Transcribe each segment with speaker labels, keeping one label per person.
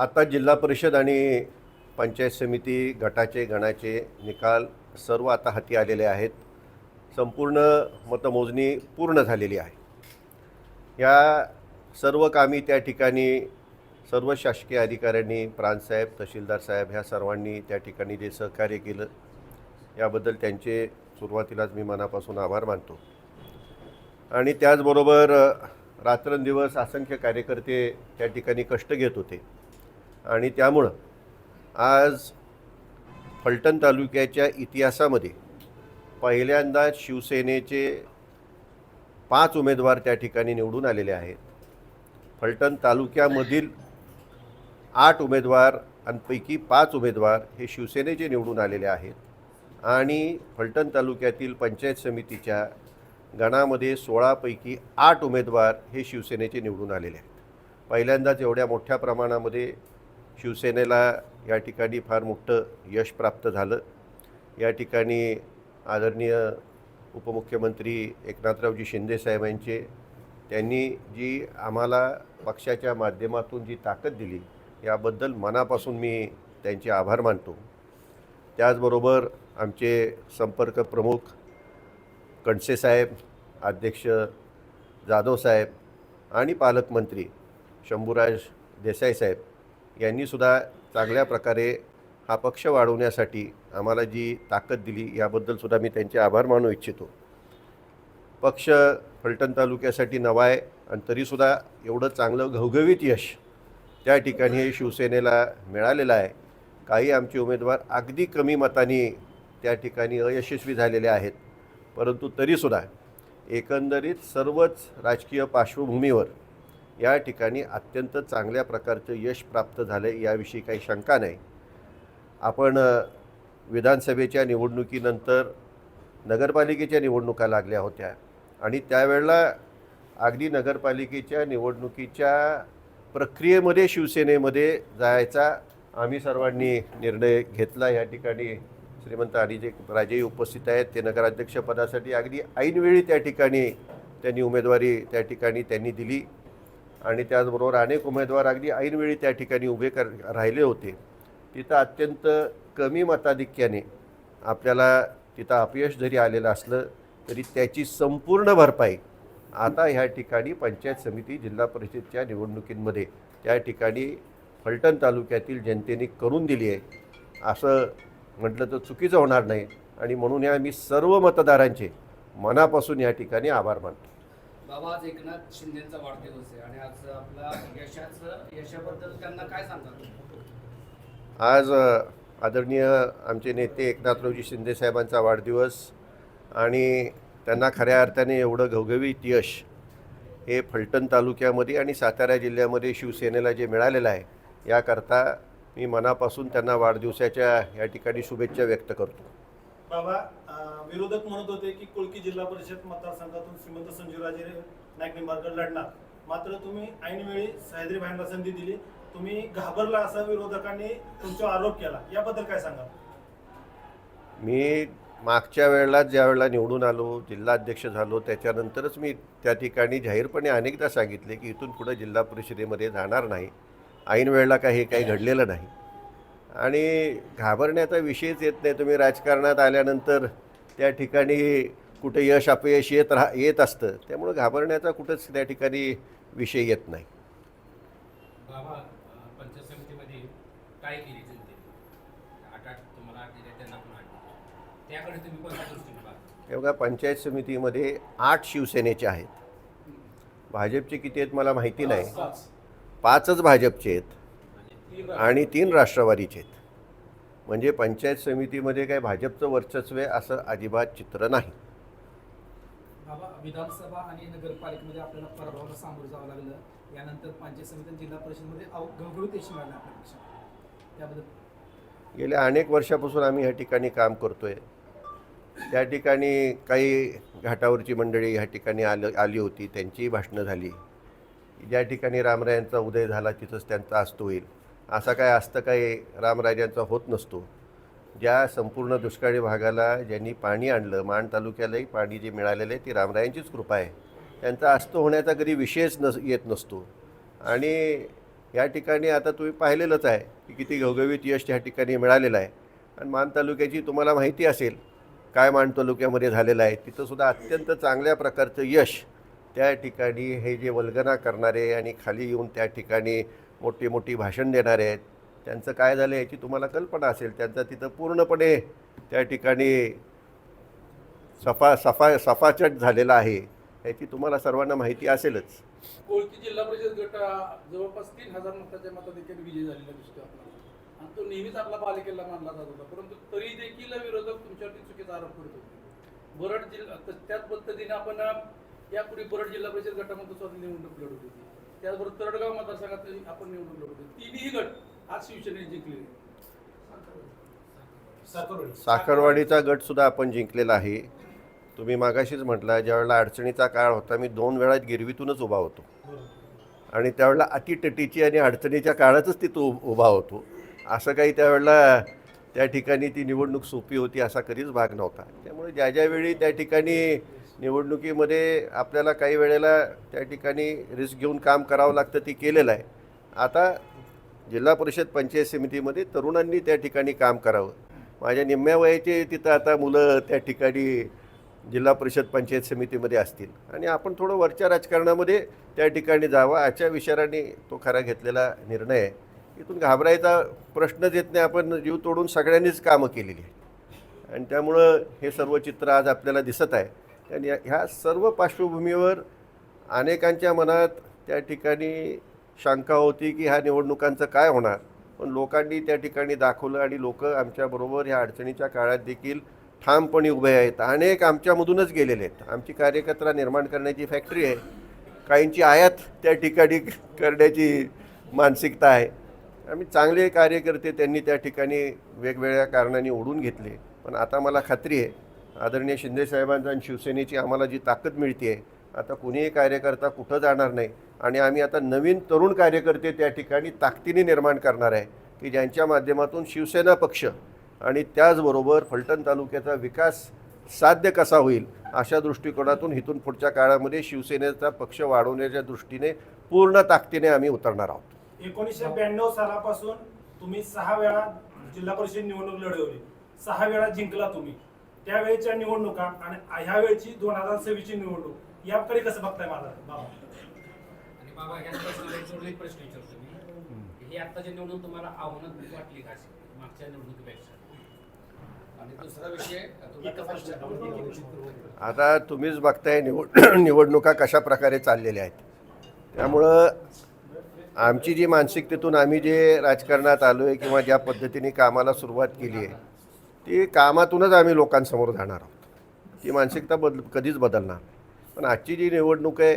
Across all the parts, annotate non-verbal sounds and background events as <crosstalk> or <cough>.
Speaker 1: आता जिल्हा परिषद आणि पंचायत समिती गटाचे गणाचे निकाल सर्व आता हाती आलेले आहेत. संपूर्ण मतमोजणी पूर्ण झालेली आहे. या सर्व कामी त्या ठिकाणी सर्व शासकीय अधिकाऱ्यांनी प्रांतसाहेब तहसीलदार साहेब ह्या सर्वांनी त्या ठिकाणी जे सहकार्य केलं याबद्दल त्यांचे सुरुवातीलाच मी मनापासून आभार मानतो. आणि त्याचबरोबर रात्रंदिवस असंख्य कार्यकर्ते त्या ठिकाणी कष्ट घेत होते. आणि त्यामुळं आज फलटण तालुक्याच्या इतिहासामध्ये पहिल्यांदा शिवसेनेचे पाच उमेदवार त्या ठिकाणी निवडून आलेले आहेत. फलटण तालुक्यामधील आठ उमेदवार आणि पैकी पाच उमेदवार हे शिवसेनेचे निवडून आलेले आहेत. आणि फलटण तालुक्यातील पंचायत समितीच्या गणामध्ये सोळापैकी आठ उमेदवार हे शिवसेनेचे निवडून आलेले आहेत. पहिल्यांदाच एवढ्या मोठ्या प्रमाणामध्ये शिवसेनेला या ठिकाणी फार मोठं यश प्राप्त झालं. या ठिकाणी आदरणीय उपमुख्यमंत्री एकनाथरावजी शिंदे साहेबांचे त्यांनी जी आम्हाला पक्षाच्या माध्यमातून जी ताकद दिली याबद्दल मनापासून मी त्यांचे आभार मानतो. त्याचबरोबर आमचे संपर्क प्रमुख कणसे साहेब अध्यक्ष जाधव साहेब आणि पालकमंत्री शंभूराज देसाई साहेब यांनीसुद्धा चांगल्या प्रकारे हा पक्ष वाढवण्यासाठी आम्हाला जी ताकद दिली याबद्दलसुद्धा मी त्यांचे आभार मानू इच्छितो. पक्ष फलटण तालुक्यासाठी नवा आहे आणि तरीसुद्धा एवढं चांगलं घवघवीत यश त्या ठिकाणी शिवसेनेला मिळालेलं आहे. काही आमचे उमेदवार अगदी कमी मतानी त्या ठिकाणी अयशस्वी झालेले आहेत. परंतु तरीसुद्धा एकंदरीत सर्वच राजकीय पार्श्वभूमीवर या ठिकाणी अत्यंत चांगल्या प्रकारचं यश प्राप्त झालं याविषयी काही शंका नाही. आपण विधानसभेच्या निवडणुकीनंतर नगरपालिकेच्या निवडणुका लागल्या होत्या आणि त्यावेळेला अगदी नगरपालिकेच्या निवडणुकीच्या प्रक्रियेमध्ये शिवसेनेमध्ये जायचा आम्ही सर्वांनी निर्णय घेतला. या ठिकाणी श्रीमंत आणि जे राजेही उपस्थित आहेत. ते नगराध्यक्षपदासाठी अगदी ऐनवेळी त्या ठिकाणी त्यांनी उमेदवारी त्या ठिकाणी त्यांनी दिली. आणि त्याचबरोबर अनेक उमेदवार अगदी ऐनवेळी त्या ठिकाणी उभे कर राहिले होते. तिथं अत्यंत कमी मताधिक्याने आपल्याला तिथं अपयश जरी आलेलं असलं तरी त्याची संपूर्ण भरपाई आता ह्या ठिकाणी पंचायत समिती जिल्हा परिषदच्या निवडणुकींमध्ये त्या ठिकाणी फलटण तालुक्यातील जनतेने करून दिली आहे. असं म्हटलं तर चुकीचं होणार नाही आणि म्हणून या मी सर्व मतदारांचे मनापासून या ठिकाणी आभार मानतो.
Speaker 2: बाबा आज एकनाथ शिंदेचा वाढदिवस आहे आणि आज आपला यशाचं यशाबद्दल त्यांना काय सांगाल
Speaker 1: आज आदरणीय आमचे नेते एकनाथरावजी शिंदे साहेबांचा वाढदिवस आणि त्यांना खऱ्या अर्थाने एवढं घवघवीत यश हे फलटण तालुक्यामध्ये आणि सातारा जिल्ह्यामध्ये शिवसेनेला जे मिळालेलं आहे याकरता मी मनापासून त्यांना वाढदिवसाच्या या ठिकाणी शुभेच्छा व्यक्त करतो.
Speaker 3: बाबा विरोधक म्हणत होते की कुळकी जिल्हा परिषद मतदारसंघातून श्रीमंत संजीवराजे नाईक निंबाळकर लढणार. मात्र तुम्ही ऐनवेळी सह्याद्री भाईंना संधी दिली. तुम्ही घाबरला असा विरोधकांनी तुमचा आरोप केला. याबद्दल काय सांगा
Speaker 1: मी मागच्या वेळेला ज्या वेळेला निवडून आलो जिल्हाध्यक्ष झालो त्याच्यानंतरच मी त्या ठिकाणी जाहीरपणे अनेकदा सांगितले की इथून पुढं जिल्हा परिषदेमध्ये जाणार नाही. ऐन वेळेला काही हे काही घडलेलं नाही. आणि घाबरण्याचा विषयच येत नाही. तुम्ही राजकारणात आल्यानंतर त्या ठिकाणी कुठे यश अपयश येत राहा येत असतं. त्यामुळं घाबरण्याचा कुठंच त्या ठिकाणी विषय येत नाही. हे बघा पंचायत समितीमध्ये आठ शिवसेनेचे आहेत. भाजपचे किती आहेत मला माहिती नाही. पाचच भाजपचे आहेत. आणि तीन राष्ट्रवादीचे आहेत. म्हणजे पंचायत समितीमध्ये काही भाजपचं वर्चस्व आहे असं अजिबात चित्र नाही.
Speaker 4: विधानसभा आणि नगरपालिकेमध्ये आपल्याला पराभवाला सामोरं जावं लागलं. यानंतर पंचायत समिती जिल्हा परिषदमध्ये
Speaker 1: गेल्या अनेक वर्षापासून आम्ही ह्या ठिकाणी काम करतो आहे त्या ठिकाणी काही घाटावरची मंडळी ह्या ठिकाणी आलं आली होती. त्यांचीही भाषणं झाली. ज्या ठिकाणी रामरायांचा उदय झाला तिथंच त्यांचा अस्त होईल. असा काय असतं काही रामराजांचा होत नसतो. ज्या संपूर्ण दुष्काळी भागाला ज्यांनी पाणी आणलं माण तालुक्यालाही पाणी जे मिळालेलं आहे ती रामरायांचीच कृपा आहे. त्यांचा अस्त होण्याचा कधी विषयच नस येत नसतो. आणि या ठिकाणी आता तुम्ही पाहिलेलंच आहे की किती घवघवीत यश त्या ठिकाणी मिळालेलं आहे. आणि मान तालुक्याची तुम्हाला माहिती असेल काय मान तालुक्यामध्ये झालेलं आहे तिथंसुद्धा अत्यंत चांगल्या प्रकारचं यश त्या ठिकाणी हे जे वल्गना करणारे आणि खाली येऊन त्या ठिकाणी मोठी मोठी भाषण देणारे आहेत. त्यांचं काय झालं याची तुम्हाला कल्पना असेल त्यांचा तिथं पूर्णपणे त्या ठिकाणी सफा सफा सफाचट झालेला आहे याची तुम्हाला सर्वांना माहिती असेलच.
Speaker 5: कोळकी जिल्हा परिषद गट जवळपास तीन हजार मताच्या मताधिक्याने विजय झालेला दिसतो आणि तो नेहमीच आपला पालिकेला मानला जात होता. परंतु तरी देखील विरोधक तुमच्यावरती चुकीचा आरोप करत होते. बरड जिल्हा त्याच पद्धतीने आपण यापूर्वी बरड जिल्हा परिषद गटामध्ये स्वतः निवडणूक लढवली होती. त्याचबरोबर तरडगाव मतदारसंघात आपण निवडणूक लढवली होती तिन्ही गट आज शिवसेनेने जिंकले
Speaker 3: साखरवाडी.
Speaker 1: साखरवाडीचा गटसुद्धा आपण जिंकलेला आहे. तुम्ही मागाशीच म्हटला ज्यावेळेला अडचणीचा काळ होता मी दोन वेळा गिरवीतूनच उभा होतो. आणि त्यावेळेला अतिटटीची आणि अडचणीच्या काळातच तिथं उभ उभा होतो. असं काही त्यावेळेला त्या ठिकाणी ती निवडणूक सोपी होती असा कधीच भाग नव्हता. त्यामुळे ज्या ज्यावेळी त्या ठिकाणी निवडणुकीमध्ये आपल्याला काही वेळेला त्या ठिकाणी रिस्क घेऊन काम करावं लागतं ते केलेलं आहे. आता जिल्हा परिषद पंचायत समितीमध्ये तरुणांनी त्या ठिकाणी काम करावं. माझ्या निम्म्या वयाचे तिथं आता मुलं त्या ठिकाणी जिल्हा परिषद पंचायत समितीमध्ये असतील. आणि आपण थोडं वरच्या राजकारणामध्ये त्या ठिकाणी जावं. अशा विचाराने तो खरा घेतलेला निर्णय आहे. इथून घाबरायचा प्रश्नच येत नाही. आपण जीव तोडून सगळ्यांनीच कामं केलेली आहेत. आणि त्यामुळं हे सर्व चित्र आज आपल्याला दिसत आहे. आणि या- ह्या सर्व पार्श्वभूमीवर अनेकांच्या मनात त्या ठिकाणी शंका होती की ह्या निवडणुकांचं काय होणार? पण लोकांनी त्या ठिकाणी दाखवलं आणि लोक आमच्याबरोबर ह्या अडचणीच्या काळात देखील ठामपणे उभे आहेत. अनेक आमच्यामधूनच गेलेले आहेत. आमची कार्यकर्ता निर्माण करण्याची फॅक्टरी आहे. काहींची आयात त्या ठिकाणी करण्याची मानसिकता आहे. आम्ही चांगले कार्यकर्ते त्यांनी त्या ठिकाणी वेगवेगळ्या कारणांनी ओढून घेतले. पण आता मला खात्री आहे आदरणीय शिंदेसाहेबांचा आणि शिवसेनेची आम्हाला जी ताकद मिळते आहे आता कुणीही कार्यकर्ता कुठं जाणार नाही आणि आम्ही आता नवीन तरुण कार्यकर्ते त्या ठिकाणी ताकदीने निर्माण करणार आहे की ज्यांच्या माध्यमातून शिवसेना पक्ष आणि त्याचबरोबर फलटण तालुक्याचा विकास साध्य कसा होईल अशा दृष्टिकोनातून इथून पुढच्या काळामध्ये शिवसेनेचा पक्ष वाढवण्याच्या दृष्टीने पूर्ण ताकदीने आम्ही उतरणार आहोत.
Speaker 3: एकोणीसशे ब्याण्णव सालापासून तुम्ही सहा वेळा जिल्हा परिषद निवडणूक लढवली. सहा वेळा जिंकला तुम्ही. त्यावेळेच्या निवडणुका आणि ह्या वेळची दोन हजार सव्वीसची निवडणूक याकडे कसं बघताय माझा? बाबा.
Speaker 6: आणि बाबा ह्या प्रश्नाला एक प्रश्न विचारतो मी. ही आत्ताची निवडणूक तुम्हाला आव्हानात्मक वाटली का मागच्या निवडणुकीपेक्षा.
Speaker 2: आणि दुसरा विषय तुम्ही कसं
Speaker 1: आता तुम्हीच बघताय निवड <clears throat> निवडणुका कशा प्रकारे चाललेल्या आहेत. त्यामुळं आमची जी मानसिकतेतून आम्ही जे राजकारणात आलो आहे किंवा ज्या पद्धतीने कामाला सुरुवात केली आहे ती कामातूनच आम्ही लोकांसमोर जाणार आहोत. ती मानसिकता बदल कधीच बदलणार पण आजची जी निवडणूक आहे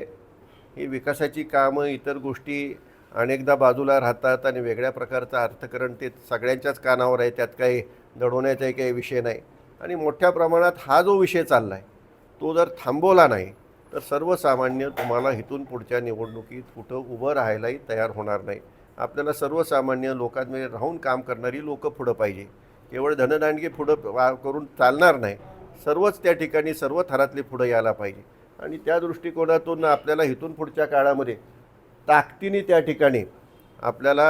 Speaker 1: ही विकासाची कामं इतर गोष्टी अनेकदा बाजूला राहतात आणि वेगळ्या प्रकारचं अर्थकरण ते सगळ्यांच्याच कानावर आहे त्यात काही दडवण्याचाही काही विषय नाही. आणि मोठ्या प्रमाणात हा जो विषय चालला आहे तो जर थांबवला नाही तर सर्वसामान्य तुम्हाला इथून पुढच्या निवडणुकीत कुठं उभं राहायलाही तयार होणार नाही. आपल्याला सर्वसामान्य लोकांमध्ये राहून काम करणारी लोकं पुढं पाहिजे. केवळ धनदांडगे पुढं वा करून चालणार नाही. सर्वच त्या ठिकाणी सर्व थरातले पुढं यायला पाहिजे. आणि त्या दृष्टिकोनातून आपल्याला इथून पुढच्या काळामध्ये ताकदीने त्या ठिकाणी आपल्याला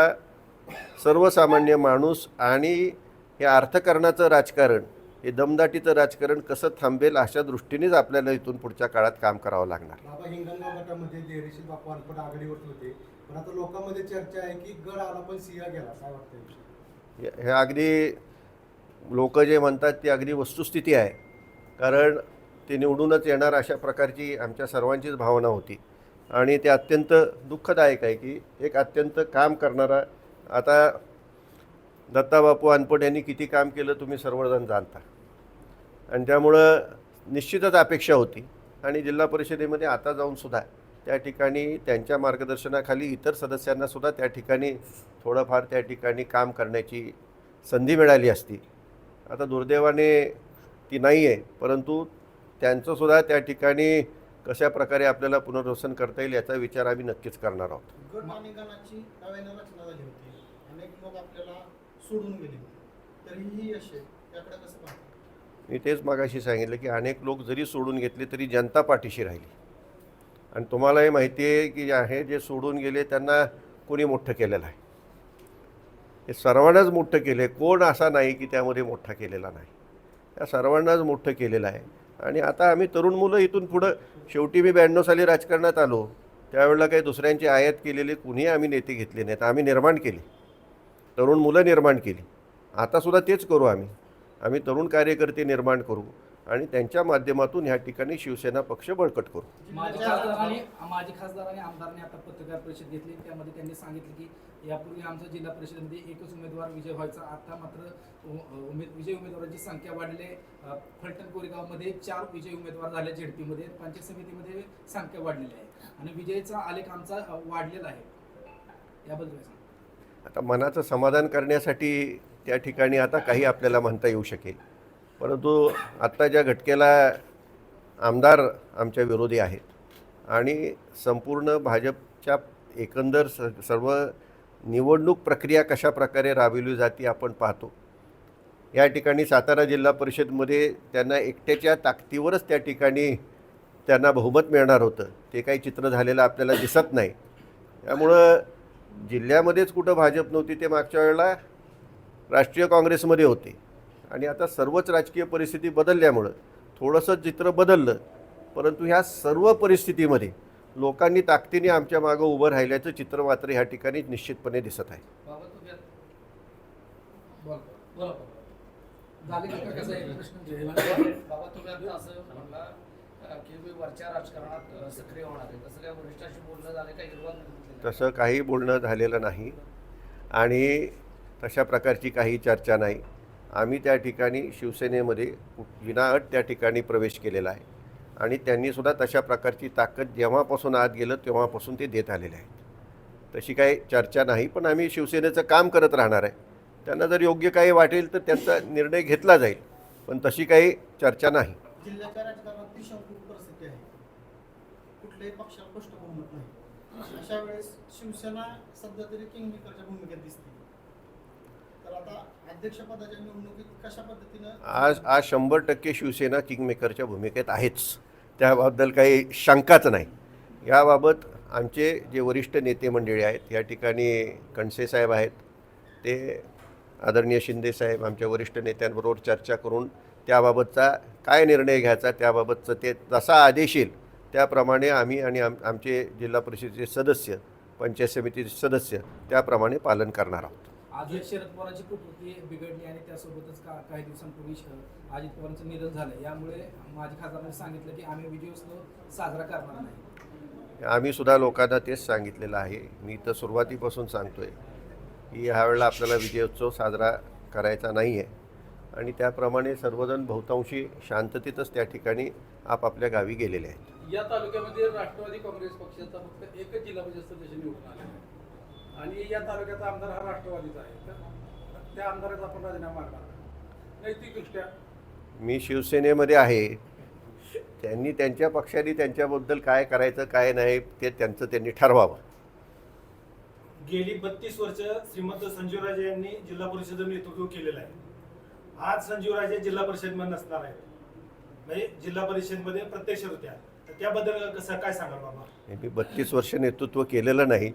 Speaker 1: सर्वसामान्य माणूस आणि हे अर्थकारणाचं राजकारण हे दमदाटीचं राजकारण कसं थांबेल अशा दृष्टीनेच आपल्याला इथून पुढच्या काळात काम करावं लागणार.
Speaker 7: बाबा हिंगणगाव गटामध्ये देहरीशील बापू अनपट आघाडीवर होते पण आता लोकांमध्ये चर्चा आहे की गड आला पण सिंह गेला काय वाटतं
Speaker 1: हे अगदी लोक जे म्हणतात ती अगदी वस्तुस्थिती आहे. कारण ते निवडूनच येणार अशा प्रकारची आमच्या सर्वांचीच भावना होती. आणि ते अत्यंत दुःखदायक आहे की एक अत्यंत काम करणारा आता दत्ताबापू अनपट यांनी किती काम केलं तुम्ही सर्वजण जाणता. आणि त्यामुळं निश्चितच अपेक्षा होती. आणि जिल्हा परिषदेमध्ये आता जाऊनसुद्धा त्या ठिकाणी त्यांच्या मार्गदर्शनाखाली इतर सदस्यांनासुद्धा त्या ठिकाणी थोडंफार त्या ठिकाणी काम करण्याची संधी मिळाली असती. आता दुर्दैवाने ती नाही आहे परंतु त्यांचंसुद्धा त्या ठिकाणी कशा प्रकारे आपल्याला पुनर्वसन करता येईल याचा विचार आम्ही नक्कीच करणार आहोत.
Speaker 7: गट आणि गणाची नव्यानं रचना झाली होती. अनेक लोक आपल्याला सोडून गेले तरीही यश आहे. त्याकडे कसं पाहता?
Speaker 1: मी तेच मागाशी सांगितलं की अनेक लोक जरी सोडून घेतले तरी जनता पाठीशी राहिली. आणि तुम्हालाही माहिती आहे की आहे जे सोडून गेले त्यांना कोणी मोठं केलेलं आहे. हे सर्वांनाच मोठं केलं आहे कोण असा नाही की त्यामध्ये मोठा केलेला नाही. या सर्वांनाच मोठं केलेलं आहे. आणि आता आम्ही तरुण मुलं इथून पुढं शेवटी मी ब्याण्णव साली राजकारणात आलो. त्यावेळेला काही दुसऱ्यांची आयात केलेले कुणीही आम्ही नेते घेतले नाहीत. आम्ही निर्माण केले. तरुण मुलं निर्माण केली. आतासुद्धा तेच करू आम्ही. आम्ही तरुण कार्यकर्ते निर्माण करू. आणि त्यांच्या माध्यमातून ह्या ठिकाणी शिवसेना पक्ष बळकट करू.
Speaker 4: माजी खासदारांनी माजी खासदार आणि आमदारांनी आता पत्रकार परिषद घेतली. त्यामध्ये त्यांनी सांगितलं की यापूर्वी आमच्या जिल्हा परिषदेमध्ये एकच उमेदवार विजय व्हायचा. आता मात्र उमेद विजय उमेदवारांची संख्या वाढली फलटण कोरेगावमध्ये चार विजय उमेदवार झाले झेडपीमध्ये. पंचायत समितीमध्ये संख्या वाढलेली आहे. आणि विजयचा आलेख आमचा वाढलेला आहे. याबद्दल
Speaker 1: आता मनाचं समाधान करण्यासाठी त्या ठिकाणी आता काही आपल्याला म्हणता येऊ शकेल. परंतु आत्ता ज्या घटकेला आमदार आमच्या विरोधी आहेत आणि संपूर्ण भाजपच्या एकंदर स सर्व निवडणूक प्रक्रिया कशा प्रकारे राबविली जाते आपण पाहतो. या ठिकाणी सातारा जिल्हा परिषदमध्ये त्यांना एकट्याच्या ताकदीवरच त्या ठिकाणी त्यांना बहुमत मिळणार होतं. ते काही चित्र झालेलं आपल्याला दिसत नाही. त्यामुळं जिल्ह्यामध्येच कुठं भाजप नव्हती ते मागच्या वेळेला राष्ट्रीय काँग्रेसमध्ये होते. आणि आता सर्वच राजकीय परिस्थिती बदलल्यामुळं थोडंसं चित्र बदललं परंतु ह्या सर्व परिस्थितीमध्ये लोकांनी ताकदीने आमच्या मागं उभं राहिल्याचं चित्र मात्र ह्या ठिकाणी निश्चितपणे दिसत आहे.
Speaker 2: बाबा तुम्ही आता-
Speaker 4: बोला
Speaker 2: बोला बाबा.
Speaker 4: झाले का कसं आहे? प्रश्न <laughs>
Speaker 2: बाबा तुम्ही आता असं म्हणला अ, की मी वरच्या राजकारणात अ, सक्रिय होणार आहे. तसं काय वरिष्ठांशी बोलणं झालं काही निर्वाह नाही
Speaker 1: तसं काही बोलणं झालेलं नाही. आणि तशा प्रकारची काही चर्चा नाही. आम्ही त्या ठिकाणी शिवसेनेमध्ये विनाअट त्या ठिकाणी प्रवेश केलेला आहे. आणि त्यांनीसुद्धा तशा प्रकारची ताकद जेव्हापासून आत गेलं तेव्हापासून ते देत आलेले आहेत. तशी काही चर्चा नाही पण आम्ही शिवसेनेचं काम करत राहणार आहे. त्यांना जर योग्य काही वाटेल तर त्यांचा निर्णय घेतला जाईल पण तशी काही चर्चा नाही.
Speaker 8: अशा वेळेस शिवसेना सध्या तरी किंगमेकरच्या भूमिकेत दिसते तर आता अध्यक्षपदाच्या निवडणुकीत कशा पद्धतीनं
Speaker 1: आज आज शंभर टक्के शिवसेना किंगमेकरच्या भूमिकेत आहेच. त्याबद्दल काही शंकाच नाही. याबाबत आमचे जे वरिष्ठ नेते मंडळी आहेत या ठिकाणी कणसे साहेब आहेत ते आदरणीय शिंदे साहेब आमच्या वरिष्ठ नेत्यांबरोबर चर्चा करून त्याबाबतचा काय निर्णय घ्यायचा त्याबाबतचं ते जसा आदेश येईल त्याप्रमाणे आम्ही आणि आम आमचे जिल्हा परिषदेचे सदस्य पंचायत समितीचे सदस्य त्याप्रमाणे पालन करणार आहोत.
Speaker 4: आज शरद पवारांची प्रकृती बिघडली आणि त्यासोबतच का काही दिवसांपूर्वी अजित पवारांचं निधन झालं. यामुळे माजी खासदारांनी सांगितलं की आम्ही विजयोत्सव साजरा करणार नाही.
Speaker 1: आम्ही सुद्धा लोकांना तेच सांगितलेलं आहे. मी तर सुरुवातीपासून सांगतो आहे की ह्यावेळेला आपल्याला विजयोत्सव साजरा करायचा नाही आहे आणि त्याप्रमाणे सर्वजण बहुतांशी शांततेतच त्या ठिकाणी आपापल्या गावी गेलेले आहेत.
Speaker 5: या तालुक्यामध्ये राष्ट्रवादी काँग्रेस पक्षाचा फक्त एकच जिल्हा परिषद सदस्य निवडून आले आणि या तालुक्याचा आमदार हा राष्ट्रवादीचा आहे. तर त्या आमदाराचा आपण राजीनामा मागणार नैतिकदृष्ट्या.
Speaker 1: मी शिवसेनेमध्ये आहे. त्यांनी त्यांच्या पक्षाने त्यांच्याबद्दल काय करायचं काय नाही ते त्यांचं त्यांनी ठरवावं.
Speaker 3: गेली बत्तीस वर्ष श्रीमंत संजीवराजे यांनी जिल्हा परिषद नेतृत्व केलेलं आहे. आज संजीवराजे जिल्हा परिषदमध्ये नसणार आहेत. म्हणजे जिल्हा परिषदमध्ये प्रत्यक्ष होत्या. तर त्याबद्दल कसं काय सांगाल बाबा?
Speaker 1: मी बत्तीस वर्ष नेतृत्व केलेलं नाही.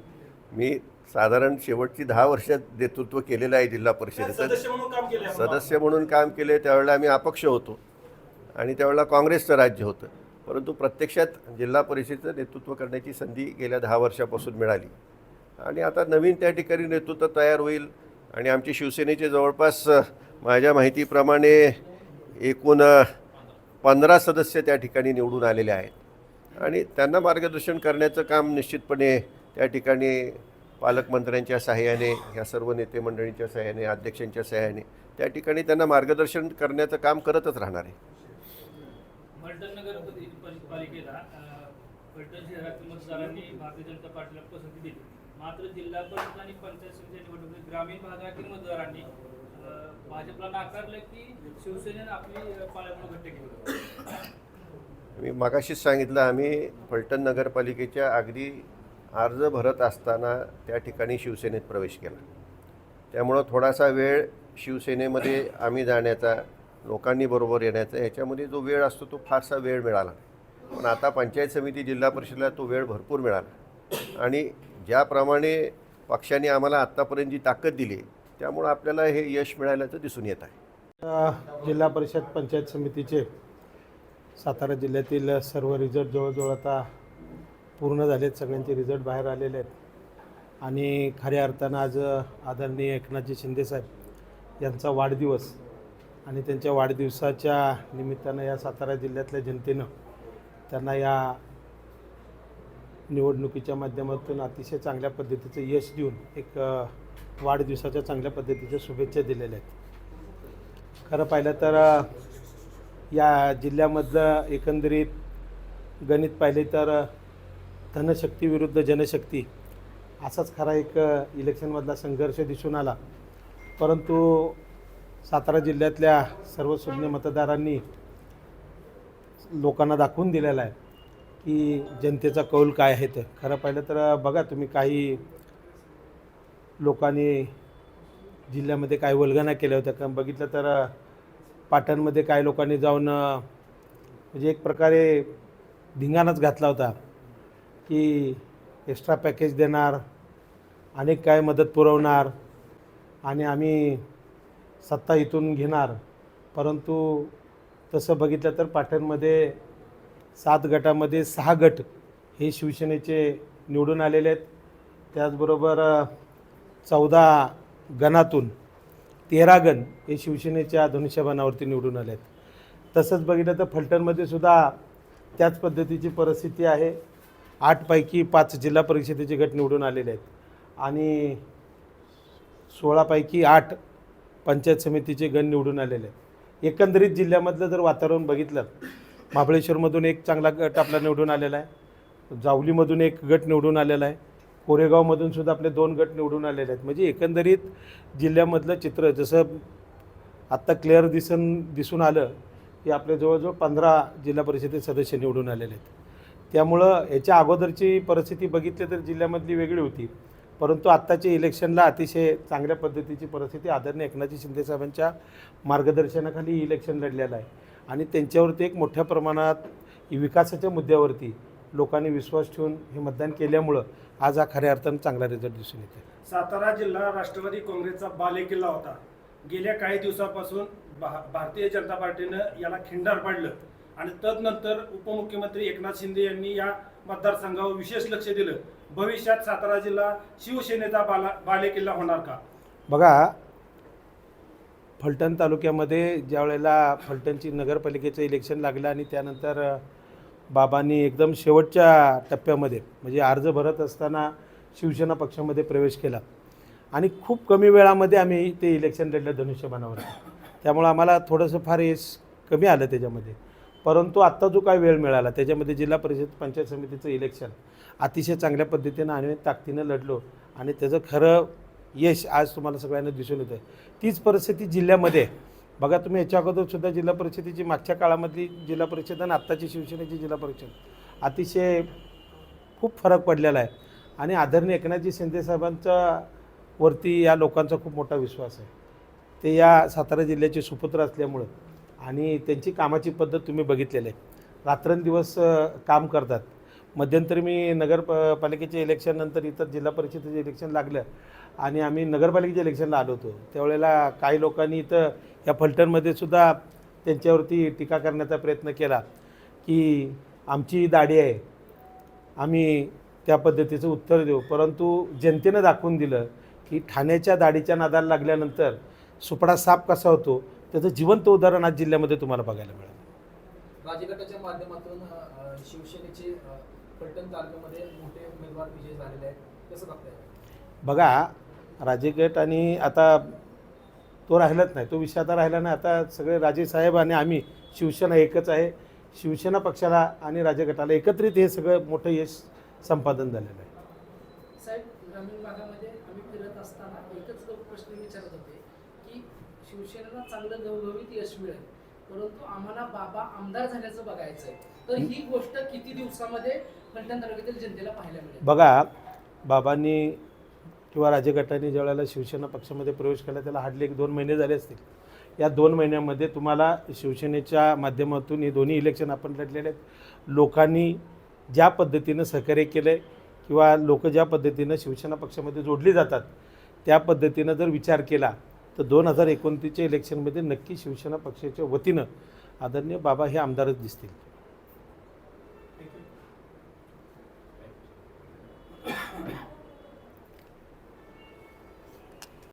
Speaker 1: मी साधारण शेवटची दहा वर्षात नेतृत्व केलेलं आहे जिल्हा परिषदेचं.
Speaker 3: सदस्य म्हणून काम केले आपण.
Speaker 1: सदस्य म्हणून काम केले त्यावेळेला आम्ही अपक्ष होतो. आणि त्यावेळेला काँग्रेसचं राज्य होतं. परंतु प्रत्यक्षात जिल्हा परिषदेचं नेतृत्व करण्याची संधी गेल्या दहा वर्षापासून मिळाली. आणि आता नवीन त्या ठिकाणी नेतृत्व तयार होईल. आणि आमचे शिवसेनेचे जवळपास माझ्या माहितीप्रमाणे एकूण पंधरा सदस्य त्या ठिकाणी निवडून आलेले आहेत. आणि त्यांना मार्गदर्शन करण्याचं काम निश्चितपणे त्या ठिकाणी पालकमंत्र्यांच्या सहाय्याने या सर्व नेते मंडळींच्या सहाय्याने अध्यक्षांच्या सहाय्याने त्या ठिकाणी त्यांना मार्गदर्शन करण्याचं काम करतच राहणार आहे.
Speaker 9: फलटण नगर परि- परि- पालिकेला अ, फलटण शहरातील मतदारांनी भारतीय जनता पार्टीला पसंती दिली. मात्र जिल्हा परिषद आणि पंचायत समिती निवडणुकीत ग्रामीण भागातील मतदारांनी अ, भाजपला नाकारलं की शिवसेनेनं आपली अ, पाळेमुळे घट्ट केली
Speaker 1: मी मागाशीच सांगितलं आम्ही फलटण नगरपालिकेच्या अगदी अर्ज भरत असताना त्या ठिकाणी शिवसेनेत प्रवेश केला. त्यामुळं थोडासा वेळ शिवसेनेमध्ये आम्ही जाण्याचा लोकांनी बरोबर येण्याचा ह्याच्यामध्ये जो वेळ असतो तो फारसा वेळ मिळाला पण आता पंचायत समिती जिल्हा परिषदला तो वेळ भरपूर मिळाला. आणि ज्याप्रमाणे पक्षाने आम्हाला आत्तापर्यंत जी ताकद दिली त्यामुळं आपल्याला हे यश मिळाल्याचं दिसून येत आहे.
Speaker 10: जिल्हा परिषद पंचायत समितीचे सातारा जिल्ह्यातील सर्व रिझल्ट जवळजवळ आता पूर्ण झालेत सगळ्यांचे रिझल्ट बाहेर आलेले आहेत. आणि खऱ्या अर्थानं आज आदरणीय एकनाथजी शिंदेसाहेब यांचा वाढदिवस आणि त्यांच्या वाढदिवसाच्या निमित्तानं या सातारा जिल्ह्यातल्या जनतेनं त्यांना या निवडणुकीच्या माध्यमातून अतिशय चांगल्या पद्धतीचं यश देऊन एक वाढदिवसाच्या चांगल्या पद्धतीच्या शुभेच्छा दिलेल्या आहेत. खरं पाहिलं तर या जिल्ह्यामधलं एकंदरीत गणित पाहिले तर धनशक्ती विरुद्ध जनशक्ती असाच खरा एक इलेक्शनमधला संघर्ष दिसून आला. परंतु सातारा जिल्ह्यातल्या सर्व सुज्ञ मतदारांनी लोकांना दाखवून दिलेला आहे की जनतेचा कौल काय आहे तर खरं पाहिलं तर बघा तुम्ही काही लोकांनी जिल्ह्यामध्ये काही वल्गना केल्या होत्या. कारण बघितलं तर पाटणमध्ये काही लोकांनी जाऊन म्हणजे एक प्रकारे धिंगाणाच घातला होता. की एक्स्ट्रा पॅकेज देणार अनेक काय मदत पुरवणार आणि आम्ही सत्ता इथून घेणार. परंतु तसं बघितलं तर पाटणमध्ये सात गटामध्ये सहा गट हे शिवसेनेचे निवडून आलेले आहेत. त्याचबरोबर चौदा गणातून तेरा गण हे शिवसेनेच्या धनुष्यबाणावरती निवडून आले आहेत तसंच बघितलं तर फलटणमध्ये सुद्धा त्याच पद्धतीची परिस्थिती आहे. आठपैकी पाच जिल्हा परिषदेचे गट निवडून आलेले आहेत. आणि सोळापैकी आठ पंचायत समितीचे गण निवडून आलेले आहेत. एकंदरीत जिल्ह्यामधलं जर वातावरण बघितलं महाबळेश्वरमधून एक चांगला गट आपला निवडून आलेला आहे. जावलीमधून एक गट निवडून आलेला आहे. कोरेगावमधून सुद्धा आपले दोन गट निवडून आलेले आहेत. म्हणजे एकंदरीत जिल्ह्यामधलं चित्र जसं आत्ता क्लिअर दिसून दिसून आलं की आपले जवळजवळ पंधरा जिल्हा परिषदेचे सदस्य निवडून आलेले आहेत. त्यामुळं याच्या अगोदरची परिस्थिती बघितली तर जिल्ह्यामधली वेगळी होती. परंतु आत्ताच्या इलेक्शनला अतिशय चांगल्या पद्धतीची परिस्थिती आदरणीय एकनाथजी शिंदेसाहेबांच्या मार्गदर्शनाखाली ही इलेक्शन लढलेलं आहे. आणि त्यांच्यावरती एक मोठ्या प्रमाणात विकासाच्या मुद्द्यावरती लोकांनी विश्वास ठेवून हे मतदान केल्यामुळं आज हा खऱ्या अर्थानं चांगला रिझल्ट दिसून येते
Speaker 3: सातारा जिल्हा राष्ट्रवादी काँग्रेसचा बालेकिल्ला होता. गेल्या काही दिवसापासून भा- भारतीय जनता पार्टीनं याला खिंडार पाडलं. आणि तदनंतर उपमुख्यमंत्री एकनाथ शिंदे यांनी या मतदारसंघावर विशेष लक्ष दिलं. भविष्यात सातारा जिल्हा शिवसेनेचा बाला बालेकिल्ला होणार का?
Speaker 10: बघा फलटण तालुक्यामध्ये ज्या वेळेला फलटणची नगरपालिकेचं इलेक्शन लागलं आणि त्यानंतर बाबांनी एकदम शेवटच्या टप्प्यामध्ये म्हणजे अर्ज भरत असताना शिवसेना पक्षामध्ये प्रवेश केला. आणि खूप कमी वेळामध्ये आम्ही ते इलेक्शन लढलं धनुष्यबाणावर. त्यामुळं आम्हाला थोडंसं फार यश कमी आलं त्याच्यामध्ये. परंतु आत्ता जो काय वेळ मिळाला त्याच्यामध्ये जिल्हा परिषद पंचायत समितीचं इलेक्शन अतिशय चांगल्या पद्धतीनं आणि ताकदीनं लढलो आणि त्याचं खरं यश आज तुम्हाला सगळ्यांना दिसून येतं तीच परिस्थिती जिल्ह्यामध्ये बघा तुम्ही याच्या अगोदर सुद्धा जिल्हा परिषदेची मागच्या काळामधली जिल्हा परिषद आणि आत्ताची शिवसेनेची जिल्हा परिषद अतिशय खूप फरक पडलेला आहे. आणि आदरणीय एकनाथजी शिंदेसाहेबांच्या वरती या लोकांचा खूप मोठा विश्वास आहे. ते या सातारा जिल्ह्याचे सुपुत्र असल्यामुळं आणि त्यांची कामाची पद्धत तुम्ही बघितलेली आहे. रात्रंदिवस काम करतात. मध्यंतरी मी नगर प पालिकेच्या इलेक्शननंतर इतर जिल्हा परिषदेचे इलेक्शन लागलं आणि आम्ही नगरपालिकेच्या इलेक्शनला आलो होतो. त्यावेळेला काही लोकांनी इथं या फलटणमध्ये सुद्धा त्यांच्यावरती टीका करण्याचा प्रयत्न केला की आमची दाढी आहे आम्ही त्या पद्धतीचं उत्तर देऊ. परंतु जनतेनं दाखवून दिलं की ठाण्याच्या दाढीच्या नादाला लागल्यानंतर सुपडा साप कसा होतो त्याचं जिवंत उदाहरण आज जिल्ह्यामध्ये तुम्हाला बघायला मिळालं.
Speaker 4: राजगटाच्या माध्यमातून शिवसेनेचे फलटण तालुक्यामध्ये मोठे उमेदवार विजयी झालेले आहेत. कसं बघताय?
Speaker 10: बघा राजेगट आणि आता तो राहिलाच नाही. तो विषय आता राहिला नाही. आता सगळे राजेसाहेब आणि आम्ही शिवसेना एकच आहे. शिवसेना पक्षाला आणि राजगटाला एकत्रित हे सगळं मोठं यश संपादन झालेलं आहे.
Speaker 2: साहेब ग्रामीण भागामध्ये आम्ही फिरत असताना एकच लोक प्रश्न विचारत होते की शिवसेनेला चांगलं घवघवीत यश मिळेल. परंतु आम्हाला बाबा आमदार झाल्याचं बघायचंय. तर ही गोष्ट किती दिवसामध्ये फलटण तालुक्यातील जनतेला पाहायला मिळेल.
Speaker 10: बघा बाबांनी किंवा राजगटाने ज्या वेळेला शिवसेना पक्षामध्ये प्रवेश केला त्याला हार्डली एक दोन महिने झाले असतील. या दोन महिन्यामध्ये तुम्हाला शिवसेनेच्या माध्यमातून हे दोन्ही इलेक्शन आपण लढलेले आहेत. लोकांनी ज्या पद्धतीनं सहकार्य केलं आहे किंवा लोक ज्या पद्धतीनं शिवसेना पक्षामध्ये जोडली जातात त्या पद्धतीनं जर विचार केला तर दोन हजार एकोणतीसच्या इलेक्शनमध्ये नक्की शिवसेना पक्षाच्या वतीनं आदरणीय बाबा हे आमदारच दिसतील.